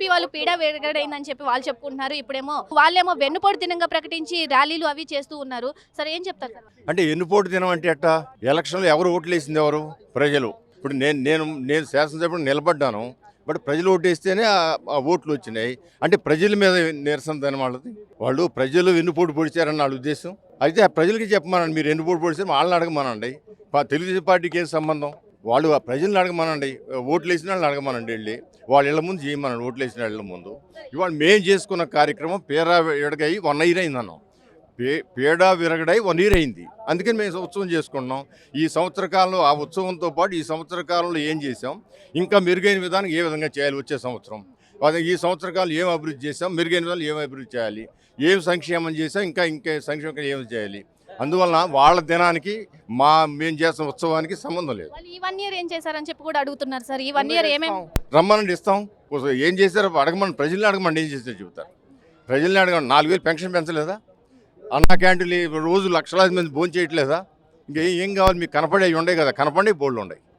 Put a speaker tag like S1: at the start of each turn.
S1: YCP వాళ్ళు పీడ వేరగడైందని చెప్పి వాళ్ళు చెప్పుకుంటున్నారు. ఇప్పుడేమో వాళ్ళేమో వెన్నుపోటు దినంగా ప్రకటించి ర్యాలీలు అవి చేస్తూ ఉన్నారు. సరే ఏం చెప్తారు
S2: అంటే ఎన్నుపోటు దినం అంటే ఎట్టా? ఎలక్షన్లో ఎవరు ఓట్లు వేసింది ఎవరు? ప్రజలు. ఇప్పుడు నేను నేను నేను శాసనసభ్యుడు నిలబడ్డాను. బట్ ప్రజలు ఓటేస్తేనే ఆ- ఓట్లు వచ్చినాయి. అంటే ప్రజల మీద నిరసన వాళ్ళది. వాళ్ళు ప్రజలు వెన్నుపోటు పొడిచారని వాళ్ళ ఉద్దేశం. అయితే ఆ ప్రజలకి చెప్పమనండి. మీరు ఎన్నుపోటు పొడిస్తే వాళ్ళని అడగమనండి. తెలుగుదేశం పార్టీకి ఏం సంబంధం? వాళ్ళు ప్రజల్ని అడగమనండి ఓట్లు వేసిన వాళ్ళని అడగమనండి వెళ్ళి. వాళ్ళ ఇళ్ళ ముందు చేయమనండి ఓట్లు వేసిన ఇళ్ళ ముందు. ఇవాళ మేము చేసుకున్న కార్యక్రమం పేరా ఎడగయి వన్ ఇయర్ అయింది అన్నాం. పే పేడ విరగడై వన్ ఇయర్ అయింది. అందుకని మేము ఉత్సవం చేసుకుంటున్నాం. ఈ సంవత్సర కాలంలో ఆ ఉత్సవంతో పాటు ఈ సంవత్సర కాలంలో ఏం చేసాం ఇంకా మెరుగైన విధానం ఏ విధంగా చేయాలి వచ్చే సంవత్సరం? అదే ఈ సంవత్సర కాలం ఏం అభివృద్ధి చేసాం మెరుగైన విధానం ఏం అభివృద్ధి చేయాలి? ఏం సంక్షేమం చేసాం ఇంకా ఇంకా సంక్షేమం ఏం చేయాలి? అందువలన వాళ్ళ దినానికి మా మేము చేస్తున్న ఉత్సవానికి సంబంధం లేదు.
S1: వాళ్ళు ఈ వన్ ఇయర్ ఏం చేశారని చెప్పి కూడా అడుగుతున్నారు సార్. ఈ వన్ ఇయర్ ఏమేమి
S2: రమ్మనండి ఇస్తాం. కొంచెం ఏం చేశారో అడగమని ప్రజల్ని అడగమండి ఏం చేశారో చెబుతారు. ప్రజల్ని అడగండి నాలుగు వేలు పెన్షన్ పెంచలేదా? అన్న క్యాంటీన్లు రోజు లక్షలాది మంది భోజనం చేయట్లేదా ఇంకా ఏం కావాలి? మీకు కనపడే ఉండే కదా కనపడే బోళ్ళు ఉన్నాయి